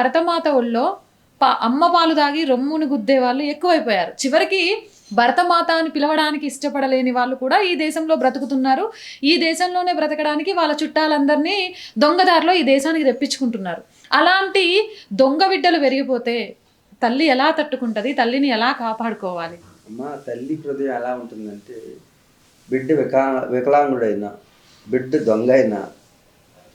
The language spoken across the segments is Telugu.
భరతమాత ఒళ్ళో పా అమ్మ పాలు తాగి రొమ్మును గుద్దే వాళ్ళు ఎక్కువైపోయారు. చివరికి భరతమాత అని పిలవడానికి ఇష్టపడలేని వాళ్ళు కూడా ఈ దేశంలో బ్రతుకుతున్నారు. ఈ దేశంలోనే బ్రతకడానికి వాళ్ళ చుట్టాలందరినీ దొంగదారిలో ఈ దేశానికి తెప్పించుకుంటున్నారు. అలాంటి దొంగ బిడ్డలు పెరిగిపోతే తల్లి ఎలా తట్టుకుంటుంది? తల్లిని ఎలా కాపాడుకోవాలి? అమ్మ తల్లి హృదయం ఎలా ఉంటుందంటే బిడ్డ వికా వికలాంగుడైనా బిడ్డ దొంగ అయినా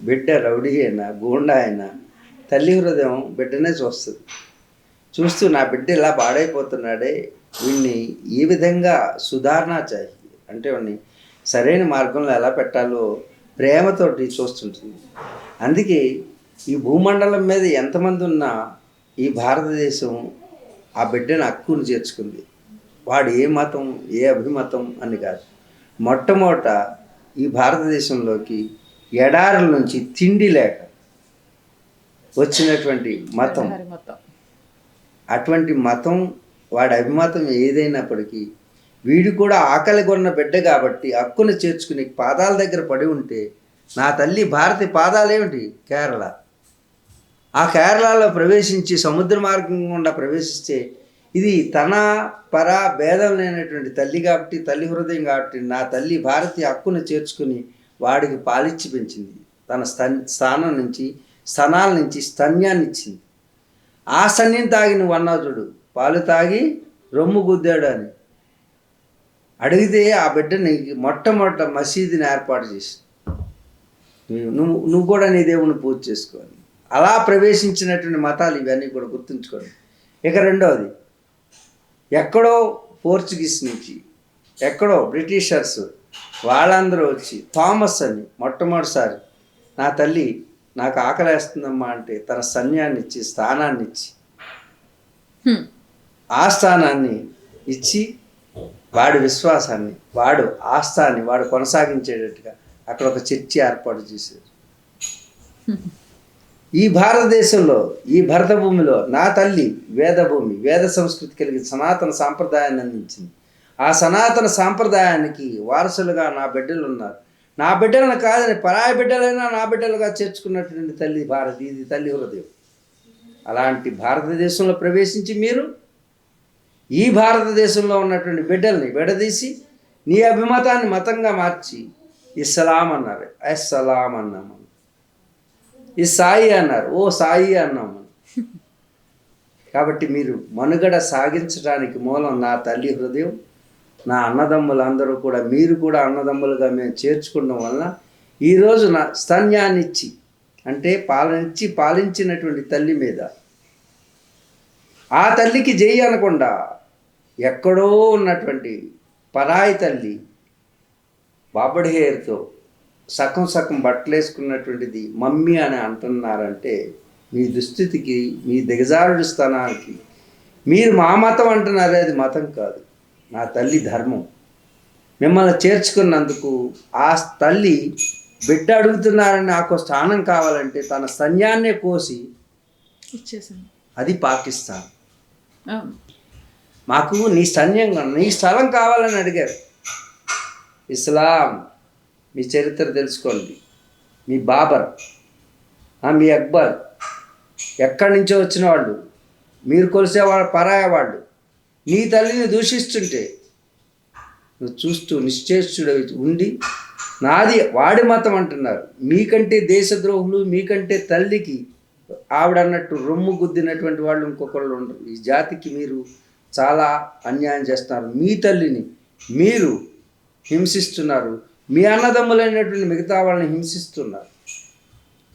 బిడ్డ రౌడీ అయినా గూండా అయినా తల్లి హృదయం బిడ్డనే చూస్తుంది. చూస్తూ నా బిడ్డ ఇలా పాడైపోతున్నాడే వీడిని ఈ విధంగా సుధారణ చాహి అంటే వాడిని సరైన మార్గంలో ఎలా పెట్టాలో ప్రేమతోటి చూస్తుంటుంది. అందుకే ఈ భూమండలం మీద ఎంతమంది ఉన్నా ఈ భారతదేశం ఆ బిడ్డను హక్కును చేర్చుకుంది. వాడు ఏ మతం ఏ అభిమతం అని కాదు. మొట్టమొదట ఈ భారతదేశంలోకి ఎడారుల నుంచి తిండి లేక వచ్చినటువంటి మతం. అటువంటి మతం వాడి అభిమతం ఏదైనప్పటికీ వీడు కూడా ఆకలి కొన్న బిడ్డ కాబట్టి హక్కును చేర్చుకుని పాదాల దగ్గర పడి ఉంటే నా తల్లి భారతి పాదాలేమిటి కేరళ. ఆ కేరళలో ప్రవేశించి సముద్ర మార్గం గుండా ప్రవేశిస్తే ఇది తన పర భేదం లేనటువంటి తల్లి కాబట్టి తల్లి హృదయం కాబట్టి నా తల్లి భారతి హక్కును చేర్చుకుని వాడికి పాలిచ్చి పెంచింది. తన స్థన్ స్థానం నుంచి స్థనాల నుంచి స్తన్యాన్ని ఇచ్చింది ఆ సన్యం తాగి నువ్వు అన్నావు చూడు పాలు తాగి రొమ్ము గుద్దాడు అని అడిగితే ఆ బిడ్డని మొట్టమొదట మసీదుని ఏర్పాటు చేసి నువ్వు నువ్వు కూడా నీ దేవుని పూజ చేసుకోవాలి అలా ప్రవేశించినటువంటి మతాలు ఇవన్నీ కూడా గుర్తుంచుకోండి. ఇక రెండవది ఎక్కడో పోర్చుగీస్ నుంచి ఎక్కడో బ్రిటిషర్స్ వాళ్ళందరూ వచ్చి థామస్ అని మొట్టమొదటిసారి నా తల్లి నాకు ఆకలేస్తుందమ్మా అంటే తన సన్యాన్ని ఇచ్చి స్థానాన్ని ఇచ్చి. ఆ స్థానాన్ని ఇచ్చి వాడి విశ్వాసాన్ని వాడు ఆస్థాన్ని వాడు కొనసాగించేటట్టుగా అక్కడ ఒక చర్చి ఏర్పాటు చేశారు. ఈ భారతదేశంలో ఈ భరత భూమిలో నా తల్లి వేదభూమి వేద సంస్కృతి కలిగిన సనాతన సాంప్రదాయాన్ని అందించింది. ఆ సనాతన సాంప్రదాయానికి వారసులుగా నా బిడ్డలు ఉన్నారు. నా బిడ్డలను కాదని పరాయి బిడ్డలైనా నా బిడ్డలుగా చేర్చుకున్నటువంటి తల్లి భారతి ఇది తల్లి హృదయం. అలాంటి భారతదేశంలో ప్రవేశించి మీరు ఈ భారతదేశంలో ఉన్నటువంటి బిడ్డల్ని విడదీసి నీ అభిమతాన్ని మతంగా మార్చి ఇస్లాం అన్నారు. అస్సలాం అన్నాము ఈ సాయి అన్నారు. ఓ సాయి అన్నాము కాబట్టి మీరు మనుగడ సాగించడానికి మూలం నా తల్లి హృదయం. నా అన్నదమ్ములందరూ కూడా మీరు కూడా అన్నదమ్ములుగా మేము చేర్చుకోవడం వలన ఈరోజు నా స్తన్యాన్నిచ్చి అంటే పాలించి పాలించినటువంటి తల్లి మీద ఆ తల్లికి జై అనకుండా ఎక్కడో ఉన్నటువంటి పరాయి తల్లి బాబడి హెయిర్తో సగం సగం బట్టలేసుకున్నటువంటిది మమ్మీ అని అంటున్నారంటే మీ దుస్థితికి మీ దిగజారుడు స్థానానికి మీరు మా మతం అంటున్నారే అది మతం కాదు. నా తల్లి ధర్మం. మిమ్మల్ని చేర్చుకున్నందుకు ఆ తల్లి బిడ్డ అడుగుతున్నారని నాకు స్థానం కావాలంటే తన సన్యాన్నే కోసి అది పాకిస్తాన్. మాకు నీ సైన్యం నీ స్థలం కావాలని అడిగారు. ఇస్లాం మీ చరిత్ర తెలుసుకోండి. మీ బాబర్ ఆ, మీ అక్బర్ ఎక్కడి నుంచో వచ్చిన వాళ్ళు మీరు పరాయ వాళ్ళు. నీ తల్లిని దూషిస్తుంటే నువ్వు చూస్తూ నిశ్చేష్టుడై ఉండి నాది వాడి మతం అంటున్నారు. మీకంటే దేశద్రోహులు మీకంటే తల్లికి ఆవిడ అన్నట్టు రొమ్ము గుద్దినటువంటి వాళ్ళు ఇంకొకళ్ళు ఉండరు. ఈ జాతికి మీరు చాలా అన్యాయం చేస్తున్నారు. మీ తల్లిని మీరు హింసిస్తున్నారు. మీ అన్నదమ్ములైనటువంటి మిగతా వాళ్ళని హింసిస్తున్నారు.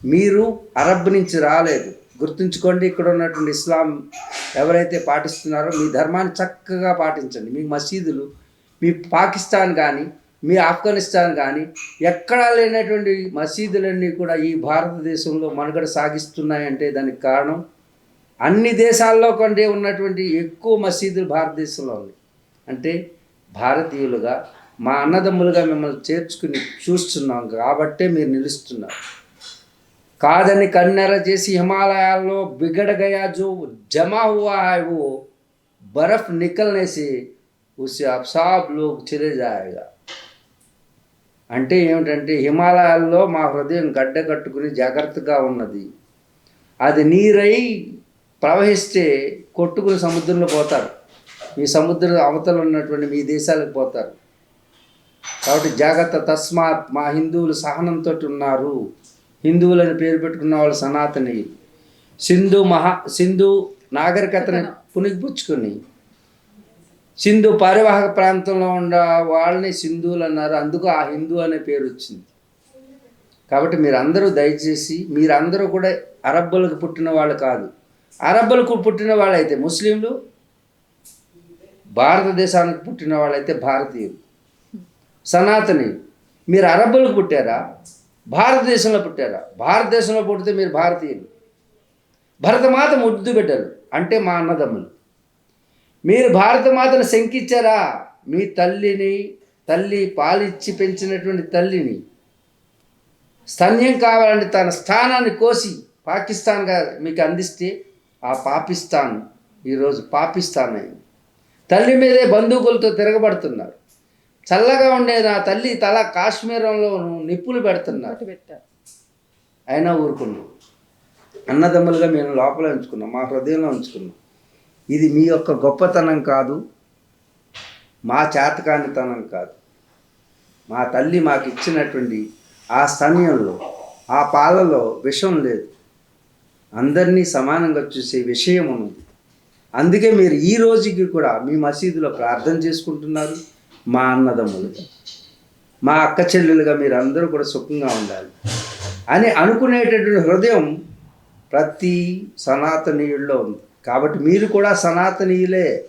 మీరు అరబ్ నుంచి రాలేదు. గుర్తుంచుకోండి ఇక్కడ ఉన్నటువంటి ఇస్లాం ఎవరైతే పాటిస్తున్నారో మీ ధర్మాన్ని చక్కగా పాటించండి. మీ మసీదులు మీ పాకిస్తాన్ కానీ మీ ఆఫ్ఘనిస్తాన్ కానీ ఎక్కడా లేనటువంటి మసీదులన్నీ కూడా ఈ భారతదేశంలో మనుగడ సాగిస్తున్నాయంటే దానికి కారణం అన్ని దేశాల్లో కంటే ఉన్నటువంటి ఎక్కువ మసీదులు భారతదేశంలో ఉన్నాయి. అంటే భారతీయులుగా మా అన్నదమ్ములుగా మిమ్మల్ని చేర్చుకుని చూస్తున్నాం కాబట్టే మీరు నిలుస్తున్నారు. కాదని కన్నెర చేసి హిమాలయాల్లో बिगड़ गया जो जमा हुआ है वो बर्फ निकलने से उसे अब सब लोग चले जाएगा అంటే ఏమిటంటే హిమాలయాల్లో మా హృదయం గడ్డ కట్టుకుని జాగ్రత్తగా ఉన్నది అది నీరై ప్రవహిస్తే కొట్టుకుని సముద్రంలో పోతారు మీ సముద్రం అవతల ఉన్నటువంటి మీ దేశాలకు పోతారు కాబట్టి జాగ్రత్త తస్మాత్ మా హిందువులు సహనంతో ఉన్నారు హిందువులని పేరు పెట్టుకున్న వాళ్ళు సనాతనీయులు సింధు మహా సింధు నాగరికతని పునిగిపుచ్చుకొని సింధు పరివాహక ప్రాంతంలో ఉన్న వాళ్ళని సింధువులు అన్నారు. అందుకు ఆ హిందూ అనే పేరు వచ్చింది. కాబట్టి మీరందరూ దయచేసి మీరందరూ కూడా అరబ్బులకు పుట్టిన వాళ్ళు కాదు. అరబ్బులకు పుట్టిన వాళ్ళైతే ముస్లింలు భారతదేశానికి పుట్టిన వాళ్ళైతే భారతీయులు. సనాతనీయులు మీరు అరబ్బులకు పుట్టారా? భారతదేశంలో పుట్టారా? భారతదేశంలో పుట్టితే మీరు భారతీయులు. భరతమాత ముద్దు బిడ్డలు అంటే మా అన్నదమ్ములు. మీరు భారతమాతను శంకించారా? మీ తల్లిని తల్లి పాలిచ్చి పెంచినటువంటి తల్లిని. స్తన్యం కావాలంటే తన స్థానాన్ని కోసి పాకిస్తాన్గా మీకు అందిస్తే ఆ పాకిస్తాన్ ఈరోజు పాకిస్తాన్ అయింది. తల్లి మీదే బంధువులతో తిరగబడుతున్నారు. చల్లగా ఉండే నా తల్లి తల కాశ్మీరంలో నిప్పులు పెడుతున్నారు. అయినా ఊరుకున్నాం. అన్నదమ్ములుగా మేము లోపల ఉంచుకున్నాం మా హృదయంలో ఉంచుకున్నాం. ఇది మీ యొక్క గొప్పతనం కాదు మా చేతకానితనం కాదు. మా తల్లి మాకు ఇచ్చినటువంటి ఆ స్తన్యంలో ఆ పాలలో విషం లేదు. అందరినీ సమానంగా చూసే విషయం ఉన్నది అందుకే మీరు ఈ రోజుకి కూడా మీ మసీదులో ప్రార్థన చేసుకుంటున్నారు. మా అన్నదమ్ములుగా మా అక్క చెల్లెలుగా మీరు అందరూ కూడా సుఖంగా ఉండాలి. అని అనుకునేటటువంటి హృదయం ప్రతి సనాతనీయుల్లో ఉంది. కాబట్టి మీరు కూడా సనాతనీయులే.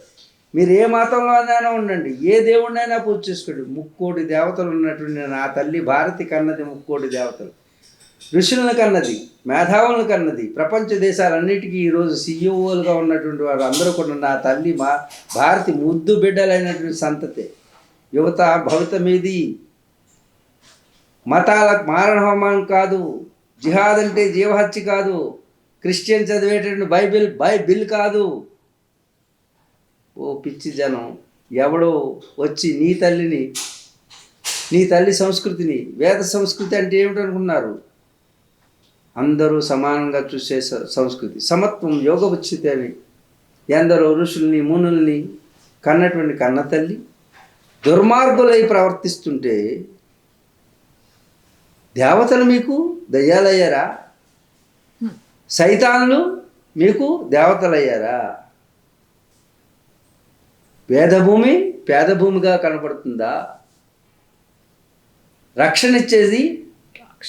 మీరు ఏ మతంలోనైనా ఉండండి. ఏ దేవుడినైనా పూజ చేసుకోండి. ముక్కోటి దేవతలు ఉన్నటువంటి నా తల్లి భారతి కన్నది ముక్కోటి దేవతలు. ఋషులను కన్నది మేధావులను కన్నది ప్రపంచ దేశాలన్నిటికీ ఈరోజు సీఈఓలుగా ఉన్నటువంటి వారు అందరూ కూడా నా తల్లి మా భారతి ముద్దు బిడ్డలైనటువంటి సంతతే. యువత భవితమేది మతాలకు మారణ కాదు జిహాద్ అంటే జీవహత్య కాదు క్రిస్టియన్ చదివేటటువంటి బైబిల్ బైబిల్ కాదు. ఓ పిచ్చి జనం ఎవడో వచ్చి నీ తల్లిని నీ తల్లి సంస్కృతిని వేద సంస్కృతి అంటే ఏమిటనుకున్నారు? అందరూ సమానంగా చూసే సంస్కృతి సమత్వం యోగ అని ఎందరో ఋషుల్ని మునుల్ని కన్నటువంటి కన్న తల్లి దుర్మార్గులై ప్రవర్తిస్తుంటే దేవతలు మీకు దయ్యాలయ్యారా? సైతాన్లు మీకు దేవతలయ్యారా? వేదభూమి పేదభూమిగా కనపడుతుందా? రక్షణ ఇచ్చేది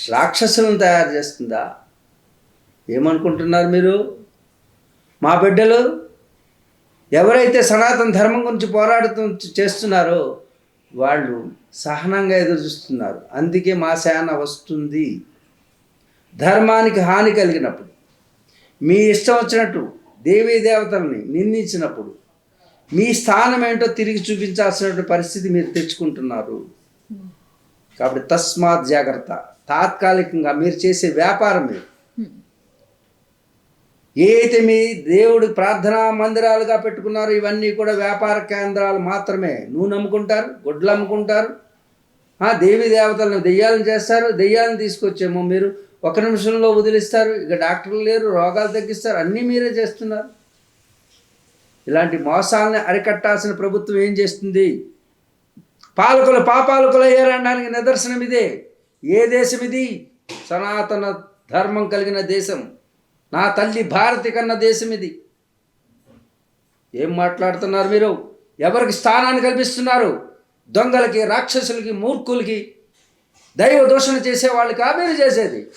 రాక్షసులను తయారు చేస్తుందా? ఏమనుకుంటున్నారు మీరు? మా బిడ్డలు ఎవరైతే సనాతన ధర్మం గురించి పోరాడుతూ చేస్తున్నారో వాళ్ళు సహనంగా ఎదురు చూస్తున్నారు. అందుకే మా సేన వస్తుంది. ధర్మానికి హాని కలిగినప్పుడు మీ ఇష్టం వచ్చినట్టు దేవీ దేవతల్ని నిందించినప్పుడు మీ స్థానం ఏంటో తిరిగి చూపించాల్సిన పరిస్థితి మీరు తెచ్చుకుంటున్నారు. కాబట్టి తస్మాత్ జాగ్రత్త. తాత్కాలికంగా మీరు చేసే వ్యాపారం మీరు ఏ మీ దేవుడు ప్రార్థనా మందిరాలుగా పెట్టుకున్నారు? ఇవన్నీ కూడా వ్యాపార కేంద్రాలు మాత్రమే. నువ్వు నమ్ముకుంటారు గుడ్లు అమ్ముకుంటారు. ఆ, దేవి దేవతలను దెయ్యాలను చేస్తారు. దెయ్యాలను తీసుకొచ్చేమో మీరు ఒక నిమిషంలో వదిలిస్తారు. ఇక డాక్టర్లు లేరు రోగాలు తగ్గిస్తారు. అన్నీ మీరే చేస్తున్నారు. ఇలాంటి మోసాలని అరికట్టాల్సిన ప్రభుత్వం ఏం చేస్తుంది? పాలకులు పాపాలకులు అయ్యారనడానికి నిదర్శనం ఇదే ఏ దేశం ఇది సనాతన ధర్మం కలిగిన దేశం. నా తల్లి భారతి కన్న దేశం ఇది ఏం మాట్లాడుతున్నారు మీరు? ఎవరికి స్థానాన్ని కల్పిస్తున్నారు? దొంగలకి రాక్షసులకి మూర్ఖులకి దైవ దూషణ చేసే వాళ్ళకి మీరు చేసేది?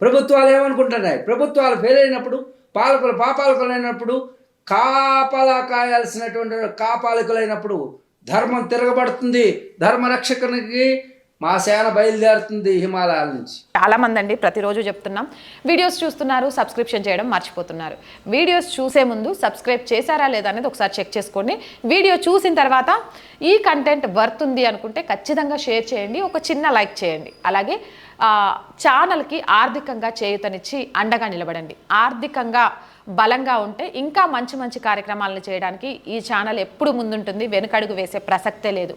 ప్రభుత్వాలు ఏమనుకుంటున్నాయి? ప్రభుత్వాలు ఫెయిల్ అయినప్పుడు పాలకులు పాపాలకులైనప్పుడు కాపలా కాయాల్సినటువంటి కాపాలకులైనప్పుడు ధర్మం తిరగబడుతుంది. ధర్మరక్షకునికి మా సేన బయలుదేరుతుంది హిమాలయాల నుంచి. చాలా మంది అండి ప్రతిరోజు చెప్తున్నాం. వీడియోస్ చూస్తున్నారు సబ్స్క్రిప్షన్ చేయడం మర్చిపోతున్నారు. వీడియోస్ చూసే ముందు సబ్స్క్రైబ్ చేశారా లేదా అనేది ఒకసారి చెక్ చేసుకోండి. వీడియో చూసిన తర్వాత ఈ కంటెంట్ వర్త్ ఉంది అనుకుంటే ఖచ్చితంగా షేర్ చేయండి ఒక చిన్న లైక్ చేయండి. అలాగే ఛానల్కి ఆర్థికంగా చేయూతనిచ్చి అండగా నిలబడండి. ఆర్థికంగా బలంగా ఉంటే ఇంకా మంచి మంచి కార్యక్రమాలను చేయడానికి ఈ ఛానల్ ఎప్పుడు ముందుంటుంది వెనుకడుగు వేసే ప్రసక్తే లేదు.